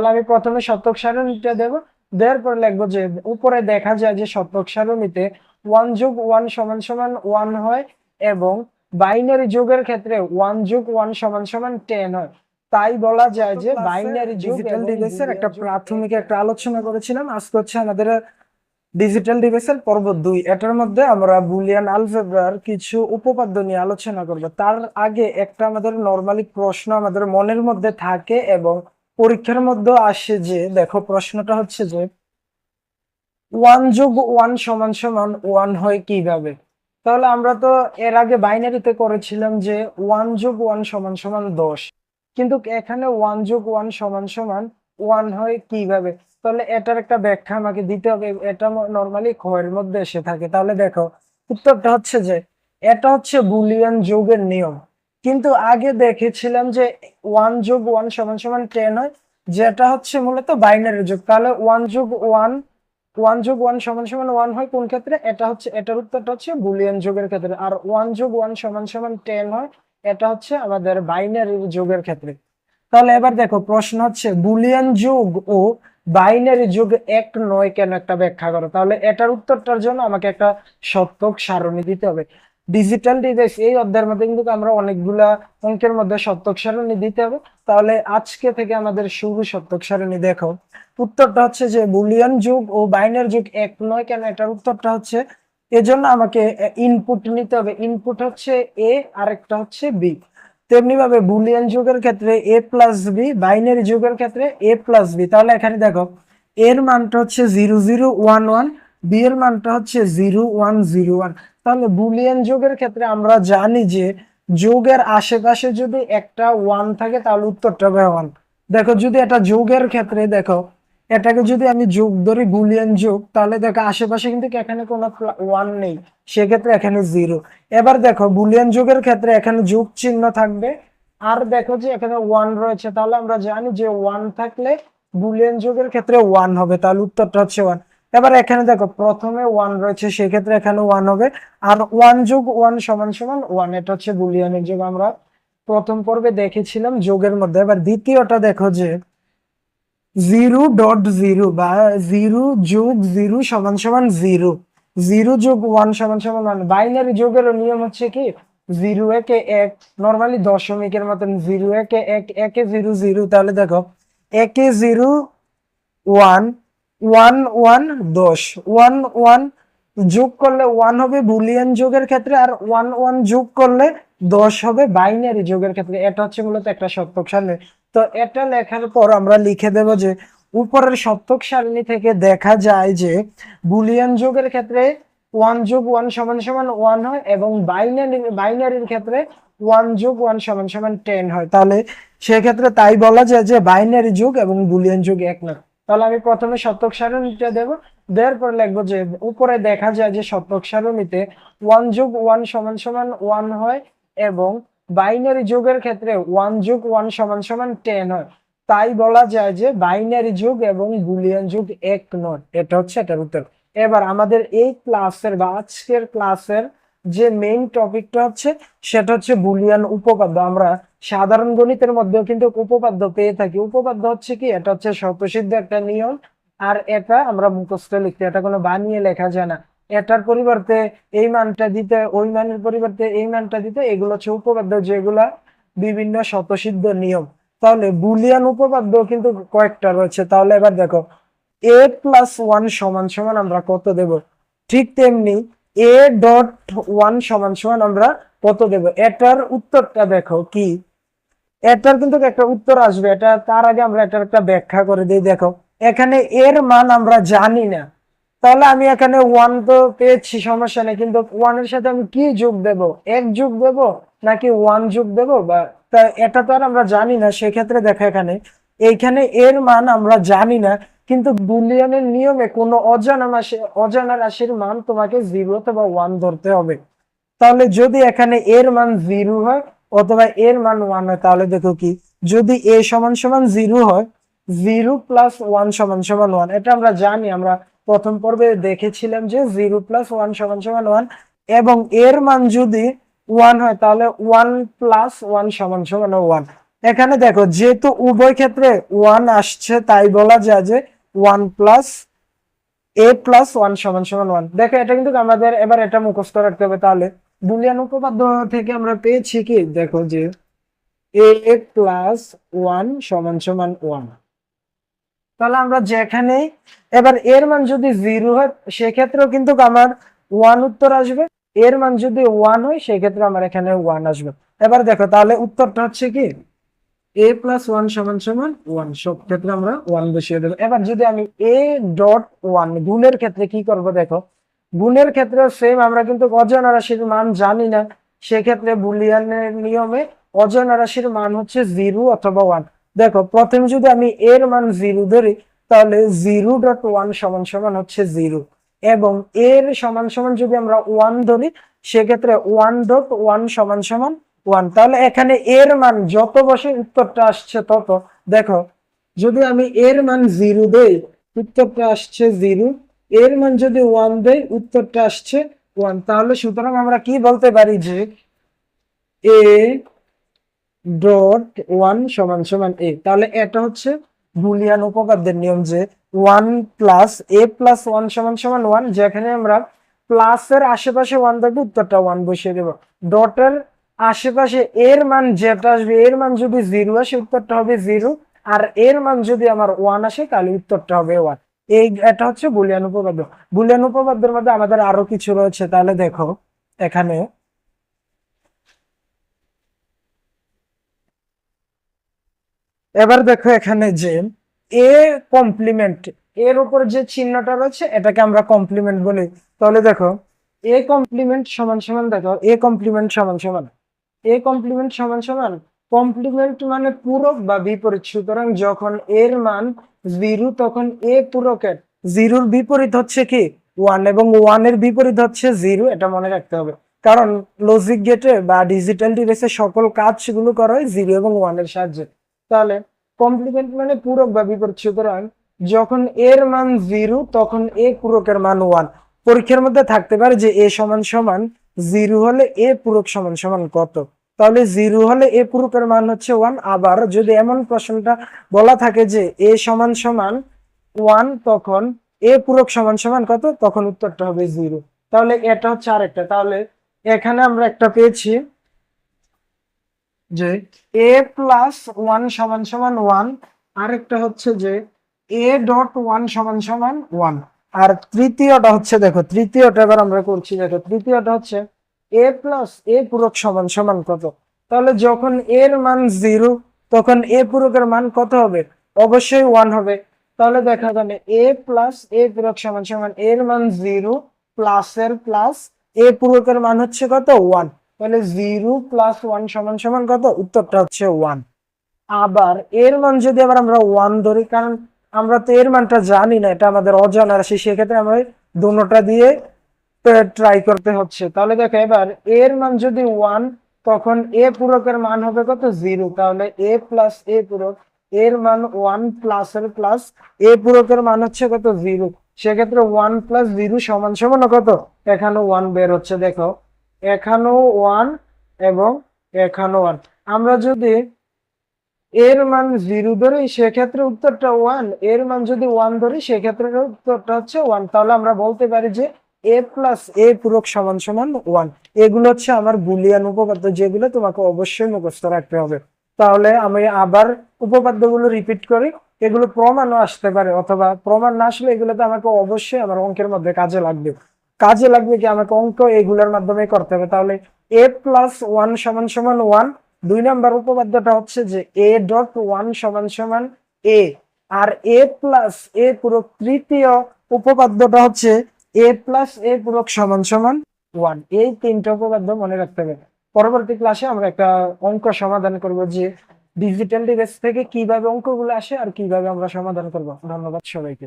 তাহলে আমি প্রথমে শতক সারণীটা দেবো। দেওয়ার পর লিখব যে উপরে দেখা যায় যে শতক সারণীতে ওয়ান যোগ ওয়ান সমান সমান ওয়ান হয় এবং বাইনারি যুগের ক্ষেত্রে ওয়ান যোগ ওয়ান সমান সমান টেন হয়। তাই বলা যায় যে বাইনারি ডিজিটাল ডিভাইসের একটা প্রাথমিক একটা আলোচনা করেছিলাম। আজকে হচ্ছে আমাদের ডিজিটাল ডিভাইসের পর্ব দুই। এটার মধ্যে আমরা বুলিয়ান আলজেব্রার কিছু উপপাদ্য নিয়ে আলোচনা করব। তার আগে একটা আমাদের নর্মালি প্রশ্ন আমাদের মনের মধ্যে থাকে এবং পরীক্ষার মধ্যে আসে যে, দেখো প্রশ্নটা হচ্ছে যে ওয়ান যোগ ওয়ান সমান সমান ওয়ান হয় কীভাবে? তাহলে আমরা তো এর আগে বাইনারিতে করেছিলাম যে ওয়ান যোগ ওয়ান সমান সমান দশ। কিন্তু এখানে ওয়ান যোগ ওয়ান সমান সমান ওয়ান হয় কীভাবে? তাহলে এটার একটা ব্যাখ্যা আমাকে দিতে হবে। এটা নর্মালি খয়ের মধ্যে এসে থাকে। তাহলে দেখো, উত্তরটা হচ্ছে যে, এটা হচ্ছে বুলিয়ান যোগের নিয়ম। কিন্তু আগে দেখেছিলাম যে ওয়ান যোগ ওয়ান সমান সমান টেন হয়, যেটা হচ্ছে মূলত বাইনারি যোগ। তাহলে ওয়ান যোগ ওয়ান ওয়ান যোগ ওয়ান সমান সমান ওয়ান হয় কোন ক্ষেত্রে? এটা হচ্ছে, এটার উত্তরটা হচ্ছে বুলিয়ান যোগের ক্ষেত্রে। আর ওয়ান যোগ ওয়ান সমান সমান টেন হয়, এটা হচ্ছে আমাদের বাইনারি যোগের ক্ষেত্রে। তাহলে এবার দেখো, প্রশ্ন হচ্ছে বুলিয়ান যোগ ও বাইনারি যোগ এক নয় কেন একটা ব্যাখ্যা করো? তাহলে এটার উত্তরটার জন্য আমাকে একটা সত্যক সারণী দিতে হবে। ডিজিটাল ডিভাইস এই অধ্যায়ের মধ্যে কিন্তু আমরা অনেকগুলা অঙ্কের মধ্যে সত্যক সারণী দিতে হবে। তাহলে আজকে থেকে আমাদের শুরু সত্যক সারণী দেখো। উত্তরটা হচ্ছে যে বুলিয়ান যুগ ও বাইনের যুগ এক নয় কেন? এটার উত্তরটা হচ্ছে এজন্য আমাকে ইনপুট নিতে হবে। ইনপুট হচ্ছে এ আরেকটা হচ্ছে বি তেমনি ভাবে বুলিয়ান যুগের ক্ষেত্রে এ প্লাস বি বাইনারি যুগের ক্ষেত্রে এ প্লাস বি তাহলে এখানে দেখো, এর মানটা হচ্ছে zero zero one one B এর মানটা হচ্ছে জিরো ওয়ান জিরো ওয়ান তাহলে বুলিয়ান যুগের ক্ষেত্রে আমরা জানি যে যোগের আশেপাশে যদি একটা ওয়ান থাকে, তাহলে উত্তরটা হবে ওয়ান দেখো, যদি এটা যোগের ক্ষেত্রে, দেখো, এটাকে যদি আমি যোগ ধরি, বুলিয়ান যোগ, তাহলে দেখো, আশেপাশে কিন্তু এখানে কোনো ওয়ান নেই। সেক্ষেত্রে এখানে জিরো এবার দেখো, বুলিয়ান যোগের ক্ষেত্রে এখানে যোগ চিহ্ন থাকবে। আর দেখো যে এখানে ওয়ান রয়েছে, তাহলে আমরা জানি যে ওয়ান থাকলে বুলিয়ান যোগের ক্ষেত্রে ওয়ান হবে। তাহলে উত্তরটা হচ্ছে ওয়ান এবার এখানে দেখো, প্রথমে ওয়ান রয়েছে, সেক্ষেত্রে এখানে ওয়ান হবে। আর ওয়ান যোগ ওয়ান সমান সমান ওয়ান এটা হচ্ছে বুলিয়ানের যোগ আমরা প্রথম পর্বে দেখেছিলাম যোগের মধ্যে। এবার দ্বিতীয়টা দেখো যে জিরো ডট জিরো বা জিরো যোগ জিরো সমান সমান জিরো জিরো যোগ ওয়ান সমান সমান ওয়ান বাইনারি যোগের নিয়ম হচ্ছে কি? জিরো একে এক নর্মালি দশমিকের মতন জিরো একে এক, একে জিরো জিরো তাহলে দেখো, একে জিরো ওয়ান ওয়ান ওয়ান দশ, ওয়ান ওয়ান যোগ করলে ওয়ান হবে বুলিয়ান যোগের ক্ষেত্রে আর ওয়ান ওয়ান যোগ করলে দশ হবে বাইনারি যোগের ক্ষেত্রে। এটা হচ্ছে মূলত একটা সত্যক সারণী। তো এটা লেখার পর আমরা লিখে দেব যে উপরের সত্যক সারণী থেকে দেখা যায় যে বুলিয়ান যোগের ক্ষেত্রে ওয়ান যোগ ওয়ান সমান সমান ওয়ান হয় এবং বাইনারি, বাইনারির ক্ষেত্রে ওয়ান যোগ ওয়ান সমান সমান টেন হয়। তাহলে সেক্ষেত্রে তাই বলা যায় যে বাইনারি যুগ এবং বুলিয়ান যুগ এক না। তাহলে আমি প্রথমে শতক সারণীটা দেবো। দেওয়ার পরে লিখব যে, উপরে দেখা যায় যে শতক সারণীতে ওয়ান যোগ ওয়ান সমান সমান ওয়ান হয় এবং বাইনারি যোগের ক্ষেত্রে ওয়ান যোগ ওয়ান সমান সমান টেন হয়। তাই বলা যায় যে বাইনারি যুগ এবং বুলিয়ান যুগ এক নয়। এটা হচ্ছে এটার উত্তর। এবার আমাদের এই ক্লাসের বা আজকের ক্লাসের যে মেইন টপিকটা হচ্ছে, সেটা হচ্ছে বুলিয়ান উপপাদ্য। আমরা সাধারণ গণিতের মধ্যেও কিন্তু উপপাদ্য পেয়ে থাকি। উপপাদ্য হচ্ছে কি? এটা হচ্ছে স্বতঃসিদ্ধ একটা নিয়ম। আর এটা আমরা মুখস্থ লিখতে, এটা কোনো বানিয়ে লেখা যায় না। এটার পরিবর্তে এই মানটা দিতে, ওই মানের পরিবর্তে এই মানটা দিতে, এগুলো হচ্ছে উপপাদ্য যেগুলা বিভিন্ন স্বতঃসিদ্ধ নিয়ম। তাহলে বুলিয়ান উপপাদ্য কিন্তু কয়েকটা রয়েছে। তাহলে এবার দেখো এ প্লাস ওয়ান সমান সমান আমরা কত দেব? ঠিক তেমনি এ ডট ওয়ান সমান সমান আমরা কত দেব? এটার উত্তরটা দেখো কি? এটার কিন্তু একটা উত্তর আসবে। এটা তার আগে আমরা এটার একটা ব্যাখ্যা করে দিই। দেখো, এখানে এর মান আমরা জানি না। তাহলে আমি এখানে ওয়ান তো পেয়েছি, সমস্যা নেই। কিন্তু ওয়ানের সাথে আমি কি যোগ দেব? এক যোগ দেব নাকি ওয়ান যোগ দেব? বা তা, এটা তো আর আমরা জানি না। সেক্ষেত্রে দেখো এখানে, এইখানে এর মান আমরা জানি না। কিন্তু বুলিয়নের নিয়মে কোনো অজানা মাসে, অজানা রাশির মান তোমাকে জিরো অথবা ওয়ান ধরতে হবে। তাহলে যদি এখানে এর মান জিরো হয় অথবা এর মান ওয়ান হয়, তাহলে দেখো কি, যদি এ সমান সমান জিরো হয় জিরো প্লাস ওয়ান সমান সমান ওয়ান এটা আমরা জানি, আমরা প্রথম পর্বে দেখেছিলাম যে জিরো প্লাস ওয়ান সমান সমান ওয়ান এবং এর মান যদি ওয়ান হয়, তাহলে ওয়ান প্লাস ওয়ান সমান সমান ওয়ান এখানে দেখো, যেহেতু উভয় ক্ষেত্রে ওয়ান আসছে, তাই বলা যায় যে one plus A plus one সমান সমান ওয়ান। দেখো, এটা কিন্তু আমাদের এবার এটা মুখস্থ রাখতে হবে তাহলে। বুলিয়ান উপপাদ্য থেকে আমরা পেয়েছি কি? দেখো যে এ প্লাস ওয়ান সমান সমান ওয়ান। তাহলে আমরা যেখানে এবার এর মান যদি জিরো হয়, সেক্ষেত্রেও কিন্তু আমার ওয়ান উত্তর আসবে। এর মান যদি ওয়ান হয় সেক্ষেত্রে আমার এখানে ওয়ান আসবে। এবার দেখো, তাহলে উত্তরটা হচ্ছে কি? এ প্লাস ওয়ান সমান সমান ওয়ান সব ক্ষেত্রে আমরা ওয়ান বসিয়ে দেবো এবার যদি আমি এ ডট ওয়ান গুণের ক্ষেত্রে কি করব দেখো? গুণের ক্ষেত্রে সেম আমরা কিন্তু অজানা রাশির মান জানি না। সেক্ষেত্রে বুলিয়ানের নিয়মে অজানা রাশির মান হচ্ছে জিরো অথবা ওয়ান দেখো, প্রথমে যদি আমি এর মান জিরো ধরি, তাহলে জিরো ডট ওয়ান সমান সমান হচ্ছে জিরো এবং এর সমান সমান যদি আমরা ওয়ান ধরি, সেক্ষেত্রে ওয়ান ডট ওয়ান সমান সমান ওয়ান তাহলে এখানে এর মান যত বসে উত্তরটা আসছে তত। দেখো, যদি আমি এর মান জিরো দেই, উত্তরটা আসছে জিরো এর মান যদি ওয়ান দেই, উত্তরটা আসছে ওয়ান তাহলে সুতরাং আমরা কি বলতে পারি যে এ ডট ওয়ান সমান সমান এ তাহলে এটা হচ্ছে বুলিয়ান উপপাদ্যের নিয়ম যে one plus A plus one সমান সমান ওয়ান যেখানে আমরা প্লাসের আশেপাশে ওয়ান থাকবে, উত্তরটা ওয়ান বসিয়ে দেবো। ডটের আশেপাশে এর মান যেটা আসবে, এর মান যদি জিরো আসে, উত্তরটা হবে জিরো। আর এর মান যদি আমার ওয়ান আসে, তাহলে উত্তরটা হবে ওয়ান এই এটা হচ্ছে বুলিয়ান উপপাদ্য। বুলিয়ান উপপাদ্যের মধ্যে আমাদের আরও কিছু রয়েছে, তাহলে দেখো এখানে। এবার দেখো এখানে যে এ কমপ্লিমেন্ট এর উপর যে চিহ্নটা রয়েছে, এটাকে আমরা কমপ্লিমেন্ট বলি। তাহলে দেখো এ কমপ্লিমেন্ট সমান সমান দেখো এ কমপ্লিমেন্ট সমান সমান। এ কমপ্লিমেন্ট সমান সমান কমপ্লিমেন্ট মানে পূরক বা বিপরীত। সুতরাং যখন এর মান জিরো, তখন এ পূরকের। জিরোর বিপরীত হচ্ছে কি? ওয়ান এবং ওয়ানের বিপরীত হচ্ছে জিরো, এটা মনে রাখতে হবে। কারণ লজিক গেটে বা ডিজিটাল ডিভাইসে সকল কাজগুলো করা হয় জিরো এবং ওয়ানের সাহায্যে। তাহলে কমপ্লিমেন্ট মানে পূরক বা বিপরীত। সুতরাং যখন এর মান জিরো, তখন এ পূরকের মান ওয়ান পরীক্ষার মধ্যে থাকতে পারে যে এ সমান সমান জিরো হলে এ পূরক সমান সমান কত? তাহলে জিরো হলে এ পূরকের মান হচ্ছে ওয়ান আবার যদি এমন প্রশ্নটা বলা থাকে যে এ সমান সমান ওয়ান তখন এ পূরক সমান সমান কত? তখন উত্তরটা হবে জিরো। তাহলে এটা হচ্ছে আরেকটা। তাহলে এখানে আমরা একটা পেয়েছি যে এ প্লাস ওয়ান সমান সমান ওয়ান আরেকটা হচ্ছে যে এ ডট ওয়ান সমান সমান ওয়ান আর তৃতীয়টা হচ্ছে, দেখো, তৃতীয়টা এবার আমরা করছি, দেখো, তৃতীয়টা হচ্ছে এ প্লাস এ পূরক সমান সমান কত? তাহলে যখন এর মান জিরো তখন এ পূরকের মান কত হবে? অবশ্যই ওয়ান হবে। তাহলে দেখা যাবে এ প্লাস এ পূরক সমান সমান এর মান জিরো প্লাস এর প্লাস এ পূরকের মান হচ্ছে কত? ওয়ান তাহলে জিরো প্লাস ওয়ান সমান সমান কত? উত্তরটা হচ্ছে ওয়ান আবার এর মান যদি আবার আমরা ওয়ান ধরি, কারণ আমরা তো এর মানটা জানি না, এটা আমাদের অজানা। রাশি সেক্ষেত্রে আমরা দুটোটা দিয়ে ট্রাই করতে হচ্ছে। তাহলে দেখো এবার এর মান যদি ওয়ান তখন এ পূরকের মান হবে কত? জিরো তাহলে এ প্লাস এ পূরক, এর মান ওয়ান প্লাস এর প্লাস এ পূরকের মান হচ্ছে কত? জিরো সেক্ষেত্রে ওয়ান প্লাস জিরো সমান সমান কত? এখানে ওয়ান বের হচ্ছে, দেখো। এখানেও ওয়ান এবং এখানেও ওয়ান আমরা যদি এর মান জিরো ধরি সেক্ষেত্রে উত্তরটা ওয়ানের মান যদি ওয়ান ধরি, সেক্ষেত্রে উত্তরটা হচ্ছে ওয়ান তাহলে আমরা বলতে পারি যে এ প্লাস এ পূরক সমান সমান ওয়ান এগুলো হচ্ছে আমার বুলিয়ান উপপাদ্য, যেগুলো তোমাকে অবশ্যই মুখস্থ রাখতে হবে। তাহলে আমি আবার উপপাদ্যগুলো রিপিট করি। এগুলো প্রমাণও আসতে পারে, অথবা প্রমাণ না আসলে এগুলোতে আমাকে অবশ্যই আমার অঙ্কের মধ্যে কাজে লাগবে। কাজে লাগবে কি আমাকে অঙ্ক এগুলোর মাধ্যমে করতে হবে। তাহলে এ প্লাস ওয়ান সমান সমান ওয়ান দুই নাম্বার উপপাদ্যটা হচ্ছে যে এ ডট ওয়ান সমান সমান এ আর এ প্লাস এ পূরক তৃতীয় উপপাদ্যটা হচ্ছে এ প্লাস এ পূরক সমান সমান ওয়ান এই তিনটা উপপাদ্য মনে রাখতে হবে। পরবর্তী ক্লাসে আমরা একটা অঙ্ক সমাধান করব যে ডিজিটাল ডিভাইস থেকে কীভাবে অঙ্কগুলো আসে আর কীভাবে আমরা সমাধান করব। ধন্যবাদ সবাইকে।